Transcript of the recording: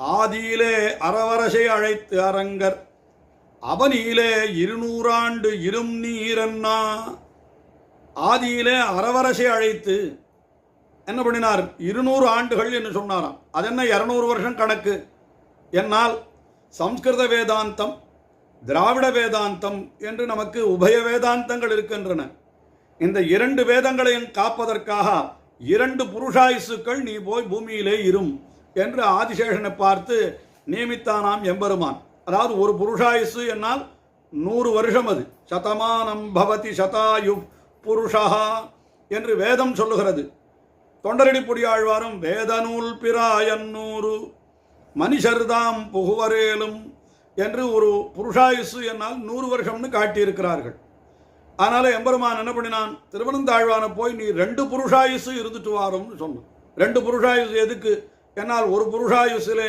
ஆதியிலே அறவரசை அழைத்து அரங்கர். அவனியிலே இருநூறாண்டு இரும் நீரன்னா ஆதியிலே அறவரசை அழைத்து என்ன பண்ணினார்? இருநூறு ஆண்டுகள் என்று சொன்னாராம். அது என்ன இருநூறு வருஷம் கணக்கு? என்னால் சம்ஸ்கிருத வேதாந்தம் திராவிட வேதாந்தம் என்று நமக்கு உபய வேதாந்தங்கள் இருக்கின்றன. இந்த இரண்டு வேதங்களையும் காப்பதற்காக இரண்டு புருஷாயுசுக்கள் நீ போய் பூமியிலே இரும். என்று ஆதிசேஷனை பார்த்து நியமித்தானாம் எம்பெருமான். அதாவது ஒரு புருஷாயுசு என்னால் நூறு வருஷம் அது. சதமானம் பவதி சதாயு புருஷா என்று வேதம் சொல்லுகிறது. தொண்டரடி பொடியாழ்வாரும் வேதநூல் பிராயன்னூறு மனுஷர்தாம் புகுவரேலும் என்று ஒரு புருஷாயுசு என்னால் நூறு வருஷம்னு காட்டியிருக்கிறார்கள். அதனால் எம்பெருமான் என்ன பண்ணினான்? திருவனந்தாழ்வான போய் நீ ரெண்டு புருஷாயுசு இருந்துட்டு வாரும்னு சொன்னான். ரெண்டு புருஷாயுசு எதுக்கு? என்னால் ஒரு புருஷாயுசிலே நீ